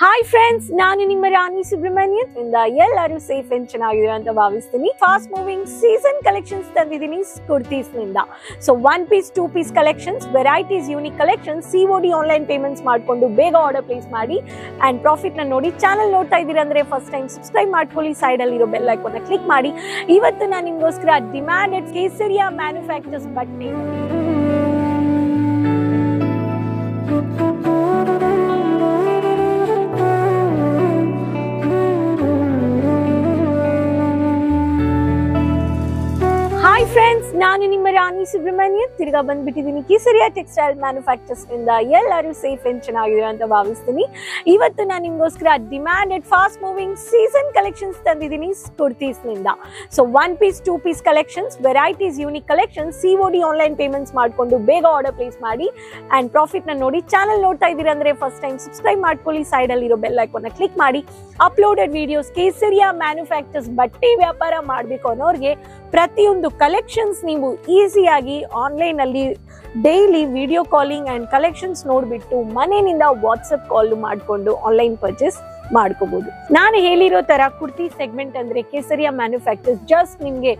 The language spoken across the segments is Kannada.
ಹಾಯ್ ಫ್ರೆಂಡ್ಸ್ ನಾನು ನಿಮ್ಮ ರಾಣಿ ಸುಬ್ರಹ್ಮಣ್ಯನ್ ಇಂದ ಎಲ್ಲರೂ ಸೇಫ್ ಅಂಡ್ ಚೆನ್ನಾಗಿದೆ ಅಂತ ಭಾವಿಸ್ತೀನಿ. ಫಾಸ್ಟ್ ಮೂವಿಂಗ್ ಸೀಸನ್ ಕಲೆಕ್ಷನ್ಸ್ ತಂದಿದ್ದೀನಿ ಕುರ್ತೀಸ್ನಿಂದ. So one piece two piece collections varieties unique collections C O D online payments ಮಾಡ್ಕೊಂಡು ಬೇಗ ಆರ್ಡರ್ ಪ್ಲೇಸ್ ಮಾಡಿ ಅಂಡ್ ಪ್ರಾಫಿಟ್ನ ನೋಡಿ ಚಾನಲ್ ನೋಡ್ತಾ ಇದ್ದೀರಾ ಅಂದ್ರೆ ಫಸ್ಟ್ ಟೈಮ್ ಸಬ್ಸ್ಕ್ರೈಬ್ ಮಾಡ್ಕೊಳ್ಳಿ. ಸೈಡ್ ಅಲ್ಲಿರೋ ಬೆಲ್ ಐಕಾನ್ ಕ್ಲಿಕ್ ಮಾಡಿ. ಇವತ್ತು ನಾನು ನಿಮ್ಗೋಸ್ಕರ ಡಿಮ್ಯಾಂಡೆಡ್ ಕೇಸರಿಯಾ ಮ್ಯಾನುಫ್ಯಾಕ್ಚರ್ಸ್ ಬಟ್ಟೆ. ನಾನು ನಿಮ್ಮ ರಾಣಿ ಸುಬ್ರಹ್ಮಣ್ಯನ್ ತಿರ್ಗಾ ಬಂದ್ಬಿಟ್ಟಿದ್ದೀನಿ. ಕೇಸರಿಯಾ ಟೆಕ್ಸ್ಟೈಲ್ ಮ್ಯಾನುಫ್ಯಾಕ್ಚರ್ಸ್ ಇಂದ ಎಲ್ಲರೂ ಸೇಫ್ ಅಂಡ್ ಚೆನ್ನಾಗಿದ್ದೀರಾ ಅಂತ ಭಾವಿಸ್ತೀನಿ. ಇವತ್ತು ನಾನು ನಿಮ್ಗೋಸ್ಕರ demanded fast moving season collections ತಂದಿದ್ದೀನಿ ಕುರ್ತೀಸ್ನಿಂದ so one piece two piece collections varieties unique collections C O D online payments ಮಾಡ್ಕೊಂಡು ಬೇಗ ಆರ್ಡರ್ ಪ್ಲೇಸ್ ಮಾಡಿ ಅಂಡ್ ಪ್ರಾಫಿಟ್ನ ನೋಡಿ ಚಾನಲ್ ನೋಡ್ತಾ ಇದ್ದೀರಾ ಅಂದ್ರೆ ಫಸ್ಟ್ ಟೈಮ್ ಸಬ್ಸ್ಕ್ರೈಬ್ ಮಾಡ್ಕೊಳ್ಳಿ. ಸೈಡ್ ಅಲ್ಲಿರೋ ಬೆಲ್ ಐಕಾನ್ ಕ್ಲಿಕ್ ಮಾಡಿ. ಅಪ್ಲೋಡೆಡ್ ವಿಡಿಯೋಸ್ ಕೇಸರಿಯಾ ಮ್ಯಾನುಫ್ಯಾಕ್ಚರ್ಸ್ ಬಟ್ಟೆ ವ್ಯಾಪಾರ ಮಾಡಬೇಕು ಅನ್ನೋರ್ಗೆ ಪ್ರತಿಯೊಂದು ಕಲೆಕ್ಷನ್ಸ್ ನೀವು ಈಸಿಯಾಗಿ ಆನ್ಲೈನ್ ಅಲ್ಲಿ daily video calling and collections ನೋಡ್ಬಿಟ್ಟು ಮನೆಯಿಂದ ವಾಟ್ಸಪ್ ಕಾಲ್ ಮಾಡಿಕೊಂಡು ಆನ್ಲೈನ್ ಪರ್ಚೇಸ್ ಮಾಡ್ಕೋಬಹುದು ನಾನು ಹೇಳಿರೋ ತರ ಕುರ್ತಿ ಸೆಗ್ಮೆಂಟ್ ಅಂದ್ರೆ ಕೇಸರಿಯ ಮ್ಯಾನುಫ್ಯಾಕ್ಚರ್ ಜಸ್ಟ್ ನಿಮ್ಗೆ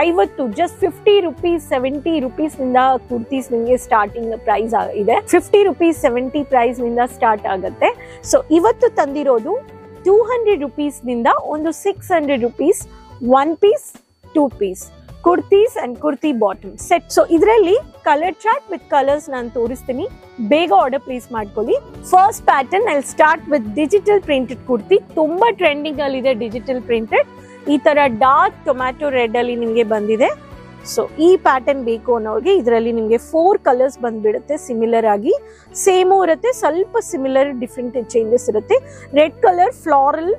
ಐವತ್ತು, ಜಸ್ಟ್ ಫಿಫ್ಟಿ ರುಪೀಸ್, ಸೆವೆಂಟಿ ರುಪೀಸ್ನಿಂದ ಕುರ್ತೀಸ್ ನಿಮ್ಗೆ ಸ್ಟಾರ್ಟಿಂಗ್ ಪ್ರೈಸ್ ಇದೆ. ಫಿಫ್ಟಿ ರುಪೀಸ್, ಸೆವೆಂಟಿ ಪ್ರೈಸ್ನಿಂದ ಸ್ಟಾರ್ಟ್ ಆಗುತ್ತೆ. ಸೊ, ಇವತ್ತು ತಂದಿರೋದು ಟೂ ಹಂಡ್ರೆಡ್ ರುಪೀಸ್ನಿಂದ ಒಂದು six hundred rupees, one piece, two piece. Kurtis and kurti bottom set. So ಇದರಲ್ಲಿ ಕಲರ್ ಚಾರ್ಟ್ ವಿತ್ ಕಲರ್ಸ್ ನಾನು ತೋರಿಸ್ತೀನಿ. ಬೇಗ ಆರ್ಡರ್ ಪ್ಲೇಸ್ ಮಾಡ್ಕೊಳ್ಳಿ. First pattern I start with digital printed kurti ತುಂಬಾ ಟ್ರೆಂಡಿಂಗ್ ಅಲ್ಲಿ ಇದೆ ಡಿಜಿಟಲ್ ಪ್ರಿಂಟೆಡ್ ಈ ತರ ಡಾರ್ಕ್ ಟೊಮ್ಯಾಟೊ ರೆಡ್ ಅಲ್ಲಿ ನಿಮ್ಗೆ ಬಂದಿದೆ. ಸೊ ಈ ಪ್ಯಾಟರ್ನ್ ಬೇಕು ಅನ್ನೋರಿಗೆ ಇದರಲ್ಲಿ ನಿಮಗೆ ಫೋರ್ ಕಲರ್ಸ್ ಬಂದ್ಬಿಡುತ್ತೆ ಸಿಮಿಲರ್ ಆಗಿ. ಸೇಮು ಇರುತ್ತೆ, ಸ್ವಲ್ಪ ಸಿಮಿಲರ್ ಡಿಫ್ರೆಂಟ್ ಚೇಂಜಸ್ ಇರುತ್ತೆ. Red colour floral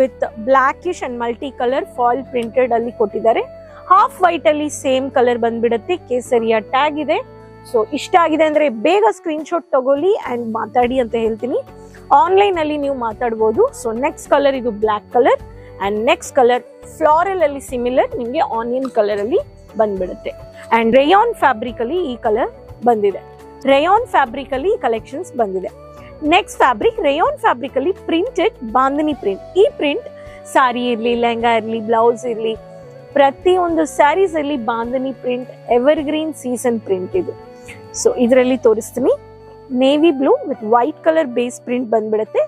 with blackish and multi colour full printed ಅಲ್ಲಿ ಕೊಟ್ಟಿದ್ದಾರೆ. ಹಾಫ್ ವೈಟ್ ಅಲ್ಲಿ ಸೇಮ್ ಕಲರ್ ಬಂದ್ಬಿಡತ್ತೆ, ಕೇಸರಿಯ ಟ್ಯಾಗ್ ಇದೆ. ಸೊ ಇಷ್ಟ ಆಗಿದೆ ಅಂದ್ರೆ ಬೇಗ ಸ್ಕ್ರೀನ್ ಶಾಟ್ ತಗೊಳ್ಳಿ ಅಂಡ್ ಮಾತಾಡಿ ಅಂತ ಹೇಳ್ತೀನಿ. ಆನ್ಲೈನ್ ಅಲ್ಲಿ ನೀವು ಮಾತಾಡ್ಬೋದು. ಸೊ ನೆಕ್ಸ್ಟ್ ಕಲರ್ ಇದು black colour and next colour floral ಅಲ್ಲಿ ಸಿಮಿಲರ್ ನಿಮಗೆ ಆನಿಯನ್ ಕಲರ್ ಅಲ್ಲಿ ಬಂದ್ಬಿಡುತ್ತೆ. ಅಂಡ್ ರೇಯಾನ್ ಫ್ಯಾಬ್ರಿಕ್ ಅಲ್ಲಿ ಈ ಕಲರ್ ಬಂದಿದೆ. ರೇಯಾನ್ ಫ್ಯಾಬ್ರಿಕ್ ಅಲ್ಲಿ ಕಲೆಕ್ಷನ್ಸ್ ಬಂದಿದೆ. ನೆಕ್ಸ್ಟ್ ಫ್ಯಾಬ್ರಿಕ್ ರೇಯಾನ್ ಫ್ಯಾಬ್ರಿಕ್ ಅಲ್ಲಿ ಪ್ರಿಂಟೆಡ್ ಬಾಂಧನಿ ಪ್ರಿಂಟ್ ಈ ಪ್ರಿಂಟ್ ಸಾರಿ ಇರ್ಲಿ, ಲೆಹಂಗಾ ಇರ್ಲಿ ಬ್ಲೌಸ್ ಇರ್ಲಿ ಪ್ರತಿಯೊಂದು ಸ್ಯಾರೀಸ್ ಅಲ್ಲಿ bandhani print evergreen season print ಇದು. ಸೊ ಇದರಲ್ಲಿ ತೋರಿಸ್ತೀನಿ. Navy blue with white colour base print ಬಂದ್ಬಿಡುತ್ತೆ.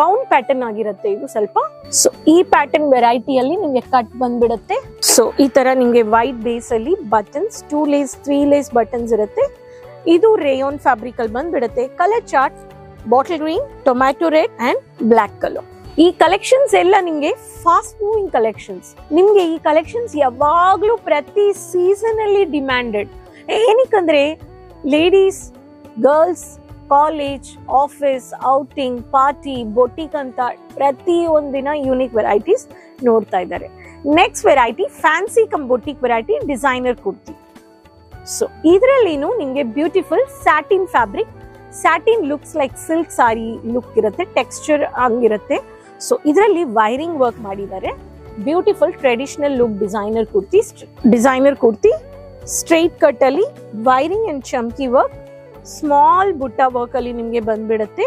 ಗೌನ್ ಪ್ಯಾಟರ್ನ್ ಆಗಿರುತ್ತೆ ಇದು ಸ್ವಲ್ಪ. ಸೊ ಈ ಪ್ಯಾಟರ್ನ್ ವೆರೈಟಿಯಲ್ಲಿ ನಿಮ್ಗೆ ಕಟ್ ಬಂದ್ಬಿಡುತ್ತೆ. ಸೊ ಈ ತರ ನಿಮ್ಗೆ ವೈಟ್ ಬೇಸ್ ಅಲ್ಲಿ buttons two lace three lace buttons ಇರುತ್ತೆ. ಇದು ರೇಯೋನ್ ಫ್ಯಾಬ್ರಿಕ್ ಅಲ್ಲಿ ಬಂದ್ಬಿಡುತ್ತೆ. Colour chart bottle green tomato red and black colour ಈ ಕಲೆಕ್ಷನ್ಸ್ ಎಲ್ಲ ನಿಮಗೆ ಫಾಸ್ಟ್ ಮೂವಿಂಗ್ ಕಲೆಕ್ಷನ್ಸ್ ನಿಮಗೆ ಈ ಕಲೆಕ್ಷನ್ಸ್ ಯಾವಾಗಲೂ ಪ್ರತಿ ಸೀಸನ್ ಅಲ್ಲಿ demanded ಏನಕ್ಕಂದ್ರೆ ladies girls college office outing party boutique ಅಂತ ಪ್ರತಿ ಒಂದಿನ ಯೂನಿಕ್ ವೆರೈಟೀಸ್ ನೋಡ್ತಾ ಇದ್ದಾರೆ. Next variety fancy come boutique variety designer kurti so ಇದರಲ್ಲಿನೂ ನಿಮಗೆ beautiful satin fabric satin looks like silk sari look ಇರುತ್ತೆ ಟೆಕ್ಸ್ಚರ್ ಹಂಗಿರುತ್ತೆ. ಸೊ ಇದರಲ್ಲಿ ವೈರಿಂಗ್ ವರ್ಕ್ ಮಾಡಿದ್ದಾರೆ. Beautiful traditional look designer kurti designer kurti straight cut ಅಲ್ಲಿ wiring and chamki work small butta work ಅಲ್ಲಿ ನಿಮಗೆ ಬಂದ್ಬಿಡುತ್ತೆ.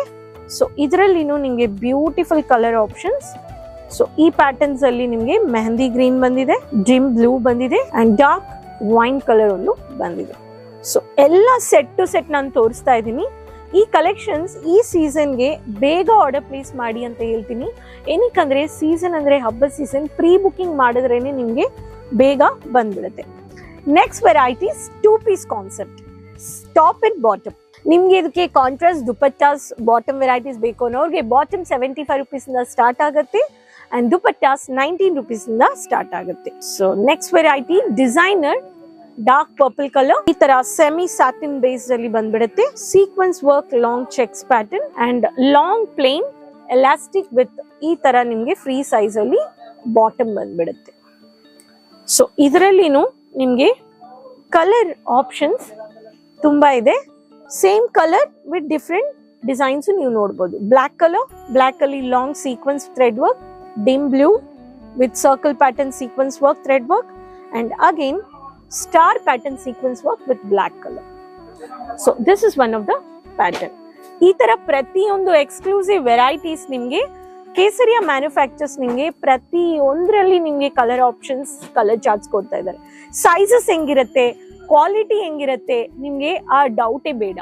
ಸೊ ಇದರಲ್ಲಿನೂ ನಿಮಗೆ ಬ್ಯೂಟಿಫುಲ್ ಕಲರ್ ಆಪ್ಷನ್ಸ್ ಸೊ ಈ ಪ್ಯಾಟರ್ನ್ಸ್ ಅಲ್ಲಿ ನಿಮಗೆ ಮೆಹಂದಿ ಗ್ರೀನ್ ಬಂದಿದೆ ಡಿಮ್ ಬ್ಲೂ ಬಂದಿದೆ ಅಂಡ್ ಡಾರ್ಕ್ ವೈನ್ ಕಲರ್ ಒಂದು ಬಂದಿದೆ. ಸೊ ಎಲ್ಲ ಸೆಟ್ ಟು ಸೆಟ್ ನಾನು ತೋರಿಸ್ತಾ ಇದ್ದೀನಿ. ಈ ಕಲೆಕ್ಷನ್ಸ್ ಈ ಸೀಸನ್ಗೆ ಬೇಗ ಆರ್ಡರ್ ಪ್ಲೇಸ್ ಮಾಡಿ ಅಂತ ಹೇಳ್ತೀನಿ. ಏನಕ್ಕಂದ್ರೆ ಸೀಸನ್ ಅಂದ್ರೆ ಹಬ್ಬ ಸೀಸನ್ ಪ್ರೀ ಬುಕ್ಕಿಂಗ್ ಮಾಡಿದ್ರೇನೆ ನಿಮಗೆ ಬೇಗ ಬಂದ್ಬಿಡುತ್ತೆ. Next varieties two piece concept top and bottom ನಿಮ್ಗೆ ಇದಕ್ಕೆ ಕಾಂಟ್ರಾಸ್ಟ್ ದುಪಟ್ಟಾಸ್ ಬಾಟಮ್ ವೆರೈಟೀಸ್ ಬೇಕು ಅನ್ನೋರಿಗೆ ಬಾಟಮ್ ಸೆವೆಂಟಿ ಫೈವ್ ರುಪೀಸಿಂದ ಸ್ಟಾರ್ಟ್ ಆಗುತ್ತೆ ಅಂಡ್ ದುಪಟ್ಟಾಸ್ ನೈನ್ಟೀನ್ ರುಪೀಸಿಂದ ಸ್ಟಾರ್ಟ್ ಆಗುತ್ತೆ. So next variety designer dark purple colour ಈ ತರ ಸೆಮಿ ಸ್ಯಾಟಿನ್ ಬೇಸ್ ಅಲ್ಲಿ ಬಂದ್ಬಿಡುತ್ತೆ. Sequence work long checks pattern and long plain elastic with ಈ ತರ ನಿಮ್ಗೆ ಫ್ರೀ ಸೈಜ್ ಅಲ್ಲಿ ಬಾಟಮ್ ಬಂದ್ಬಿಡುತ್ತೆ. ಸೊ ಇದರಲ್ಲಿನೂ ನಿಮ್ಗೆ ಕಲರ್ ಆಪ್ಷನ್ಸ್ ತುಂಬಾ ಇದೆ. Same colour with different designs ನೀವು ನೋಡ್ಬೋದು. ಬ್ಲ್ಯಾಕ್ ಕಲರ್ ಬ್ಲಾಕ್ ಅಲ್ಲಿ long sequence thread work dim blue with circle pattern sequence work thread work and again star pattern sequence work with black color. So, this is one of the pattern. ಈ ತರ ಪ್ರತಿಯೊಂದು ಎಕ್ಸ್ಕ್ಲೂಸಿವ್ ವೆರೈಟೀಸ್ ನಿಮಗೆ, ಕೇಸರಿಯ ಮ್ಯಾನುಫ್ಯಾಕ್ಚರ್ಸ್ ನಿಮಗೆ ಪ್ರತಿ ನಿಮಗೆ ಕಲರ್ ಆಪ್ಷನ್ಸ್ ಕಲರ್ ಚಾರ್ಟ್ಸ್ ಕೊಡ್ತಾ ಇದ್ದಾರೆ ಸೈಜಸ್ ಹೆಂಗಿರುತ್ತೆ ಕ್ವಾಲಿಟಿ ಹೆಂಗಿರುತ್ತೆ, ನಿಮಗೆ ಆ ಡೌಟೇ ಬೇಡ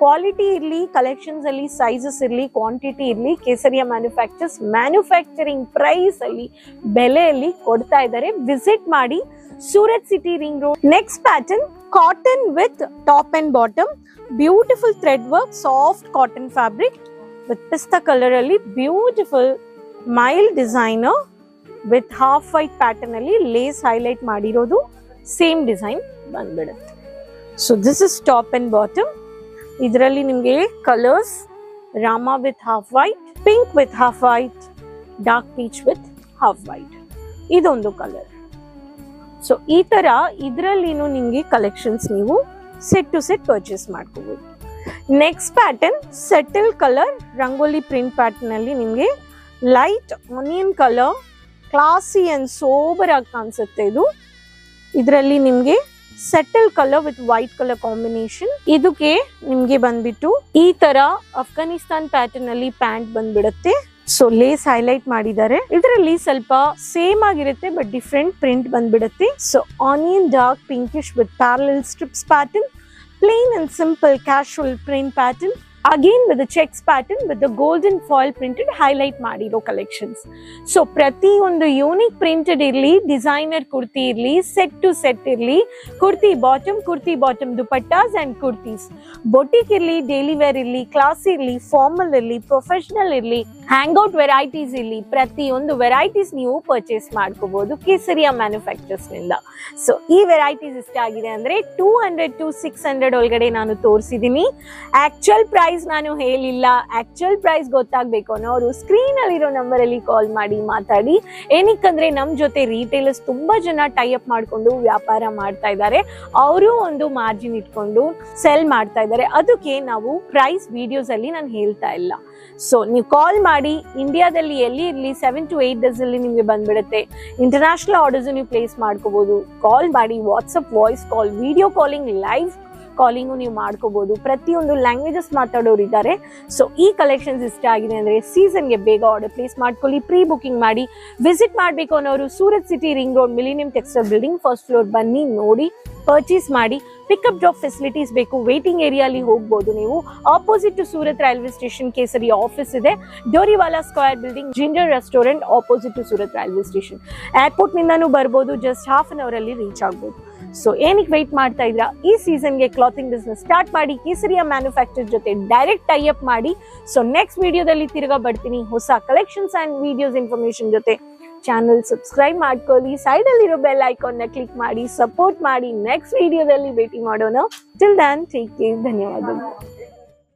ಕ್ವಾಲಿಟಿ ಇರಲಿ ಕಲೆಕ್ಷನ್ಸ್ ಅಲ್ಲಿ ಸೈಜಸ್ ಇರಲಿ ಕ್ವಾಂಟಿಟಿ ಇರಲಿ, ಕೇಸರಿಯ ಮ್ಯಾನುಫ್ಯಾಕ್ಚರ್ಸ್ ಮ್ಯಾನುಫ್ಯಾಕ್ಚರಿಂಗ್ ಪ್ರೈಸ್ ಅಲ್ಲಿ, ಬೆಲೆಯಲ್ಲಿ ಕೊಡ್ತಾ ಇದ್ದಾರೆ. ವಿಸಿಟ್ ಮಾಡಿ Surat city ring road next pattern cotton with top and bottom beautiful thread work soft cotton fabric with pista colour ಅಲ್ಲಿ beautiful mild designer with half white pattern ಅಲ್ಲಿ ಲೇಸ್ ಹೈಲೈಟ್ ಮಾಡಿರೋದು. ಸೇಮ್ ಡಿಸೈನ್ ಬಂದ್ಬಿಡುತ್ತೆ. So this is top and bottom ಇದರಲ್ಲಿ ನಿಮಗೆ colours Rama with half white pink with half white dark peach with half white ಇದೊಂದು ಕಲರ್ ಸೊ ಈ ತರ ಇದರಲ್ಲಿನೂ ನಿಮಗೆ ಕಲೆಕ್ಷನ್ಸ್ ನೀವು ಸೆಟ್ ಟು ಸೆಟ್ ಪರ್ಚೇಸ್ ಮಾಡ್ಕೋಬಹುದು next pattern subtle colour rangoli print pattern ಅಲ್ಲಿ ನಿಮಗೆ light onion colour classy and sober ಆಗಿ ಕಾಣಿಸುತ್ತೆ ಇದು. ಇದರಲ್ಲಿ ನಿಮಗೆ subtle colour with white colour combination ಇದಕ್ಕೆ ನಿಮ್ಗೆ ಬಂದ್ಬಿಟ್ಟು ಈ ತರ ಅಫ್ಘಾನಿಸ್ತಾನ್ ಪ್ಯಾಟರ್ನ್ ಅಲ್ಲಿ ಪ್ಯಾಂಟ್ ಬಂದ್ಬಿಡುತ್ತೆ. ಸೊ ಲೇಸ್ ಹೈಲೈಟ್ ಮಾಡಿದ್ದಾರೆ. ಇದರಲ್ಲಿ ಸ್ವಲ್ಪ ಸೇಮ್ ಆಗಿರುತ್ತೆ ಬಟ್ ಡಿಫ್ರೆಂಟ್ ಪ್ರಿಂಟ್ ಬಂದ್ಬಿಡುತ್ತೆ. So onion dark pinkish with parallel stripes pattern plain and simple casual print pattern again with checks pattern with golden foil printed highlight ಮಾಡಿರೋ ಕಲೆಕ್ಷನ್ಸ್ ಸೊ ಪ್ರತಿ ಒಂದು ಯೂನಿಕ್ ಪ್ರಿಂಟೆಡ್ ಇರಲಿ ಡಿಸೈನರ್ ಕುರ್ತಿ ಇರಲಿ ಸೆಟ್ ಟು ಸೆಟ್ ಇರಲಿ kurti bottom kurti bottom dupattas and kurtis boutique ಇರಲಿ ಡೈಲಿ ವೇರ್ ಇರಲಿ ಕ್ಲಾಸ್ ಇರಲಿ ಫಾರ್ಮಲ್ ಇರಲಿ ಪ್ರೊಫೆಷನಲ್ ಇರಲಿ ಹ್ಯಾಂಗ್ಔಟ್ ವೆರೈಟೀಸ್ ಇರಲಿ ಪ್ರತಿಯೊಂದು ವೆರೈಟೀಸ್ ನೀವು ಪರ್ಚೇಸ್ ಮಾಡ್ಕೋಬಹುದು ಕೇಸರಿಯಾ ಮ್ಯಾನುಫ್ಯಾಕ್ಚರ್ಸ್ನಿಂದ ಸೊ ಈ ವೆರೈಟೀಸ್ ಇಷ್ಟ ಆಗಿದೆ ಅಂದ್ರೆ two hundred to six hundred ಒಳಗಡೆ ನಾನು ತೋರಿಸಿದೀನಿ. ಆಕ್ಚುಯಲ್ ಪ್ರೈಸ್ ನಾನು ಹೇಳಿಲ್ಲ. ಆಕ್ಚುಯಲ್ ಪ್ರೈಸ್ ಗೊತ್ತಾಗ್ಬೇಕು ಅನ್ನೋರು ಸ್ಕ್ರೀನ್ ಅಲ್ಲಿರೋ ನಂಬರ್ ಅಲ್ಲಿ ಕಾಲ್ ಮಾಡಿ ಮಾತಾಡಿ. ಏನಕ್ಕಂದ್ರೆ ನಮ್ ಜೊತೆ ರೀಟೇಲರ್ಸ್ ತುಂಬಾ ಜನ ಟೈ ಅಪ್ ಮಾಡ್ಕೊಂಡು ವ್ಯಾಪಾರ ಮಾಡ್ತಾ ಇದ್ದಾರೆ. ಅವರು ಒಂದು ಮಾರ್ಜಿನ್ ಇಟ್ಕೊಂಡು ಸೆಲ್ ಮಾಡ್ತಾ ಇದ್ದಾರೆ. ಅದಕ್ಕೆ ನಾವು ಪ್ರೈಸ್ ವಿಡಿಯೋಸ್ ಅಲ್ಲಿ ನಾನು ಹೇಳ್ತಾ ಇಲ್ಲ. ಸೊ ನೀವು ಕಾಲ್ ಮಾಡಿ ಇಂಡಿಯಾದಲ್ಲಿ ಎಲ್ಲಿ ಇರಲಿ ಸೆವೆನ್ ಟು ಏಟ್ ಡೇಸ್ ಅಲ್ಲಿ ನಿಮಗೆ ಬಂದ್ಬಿಡುತ್ತೆ. ಇಂಟರ್ನ್ಯಾಷನಲ್ ಆರ್ಡರ್ಸ್ ನೀವು ಪ್ಲೇಸ್ ಮಾಡ್ಕೋಬಹುದು ಕಾಲ್ ಮಾಡಿ WhatsApp voice call video calling live calling ನೀವು ಮಾಡ್ಕೋಬಹುದು ಪ್ರತಿಯೊಂದು ಲ್ಯಾಂಗ್ವೇಜಸ್ ಮಾತಾಡೋರು ಇದ್ದಾರೆ. ಸೊ ಈ ಕಲೆಕ್ಷನ್ಸ್ ಇಷ್ಟ ಆಗಿದೆ ಅಂದ್ರೆ ಸೀಸನ್ಗೆ ಬೇಗ ಆರ್ಡರ್ ಪ್ಲೇಸ್ ಮಾಡ್ಕೊಳ್ಳಿ ಪ್ರೀ ಬುಕಿಂಗ್ ಮಾಡಿ. ವಿಸಿಟ್ ಮಾಡಬೇಕು ಅನ್ನೋರು Surat city ring road millennium textile building first floor ಬನ್ನಿ, ನೋಡಿ ಪರ್ಚೇಸ್ ಮಾಡಿ. ಪಿಕಪ್ ಡ್ರಾಪ್ ಫೆಸಿಲಿಟೀಸ್ ಬೇಕು. ವೇಟಿಂಗ್ ಅಲ್ಲಿ ಹೋಗ್ಬೋದು ನೀವು. Opposite to Surat railway station Kesari office ಇದೆ. Doriwala square building ginger restaurant opposite to Surat railway station airport ನಿಂದಾನು ಬರ್ಬೋದು. ಜಸ್ಟ್ ಹಾಫ್ ಅನ್ ಅವರ್ ಅಲ್ಲಿ ರೀಚ್ ಆಗ್ಬೋದು. ಸೊ ಏನಕ್ಕೆ ವೆಯ್ಟ್ ಮಾಡ್ತಾ ಇದ್ರಾ ಈ ಸೀಸನ್ಗೆ ಕ್ಲಾತಿಂಗ್ ಬಿಸ್ನೆಸ್ ಸ್ಟಾರ್ಟ್ ಮಾಡಿ, ಕೇಸರಿಯ ಮ್ಯಾನುಫ್ಯಾಕ್ಚರ್ ಜೊತೆ ಡೈರೆಕ್ಟ್ ಟೈ ಅಪ್ ಮಾಡಿ. ಸೊ ನೆಕ್ಸ್ಟ್ ವಿಡಿಯೋದಲ್ಲಿ ತಿರ್ಗಾ ಬರ್ತೀನಿ. ಹೊಸ ಕಲೆಕ್ಷನ್ಸ್ ಅಂಡ್ ವಿಡಿಯೋಸ್ ಇನ್ಫಾರ್ಮೇಶನ್ ಜೊತೆ. ಚಾನಲ್ ಸಬ್ಸ್ಕ್ರೈಬ್ ಮಾಡ್ಕೊಳ್ಳಿ. ಸೈಡ್ ಅಲ್ಲಿರೋ ಬೆಲ್ ಐಕಾನ್ನ ಕ್ಲಿಕ್ ಮಾಡಿ ಸಪೋರ್ಟ್ ಮಾಡಿ. ನೆಕ್ಸ್ಟ್ ವಿಡಿಯೋದಲ್ಲಿ ಭೇಟಿ ಮಾಡೋಣ. ಟಿಲ್ ದ್ಯಾನ್ ಟೇಕ್ ಕೇರ್ ಧನ್ಯವಾದಗಳು.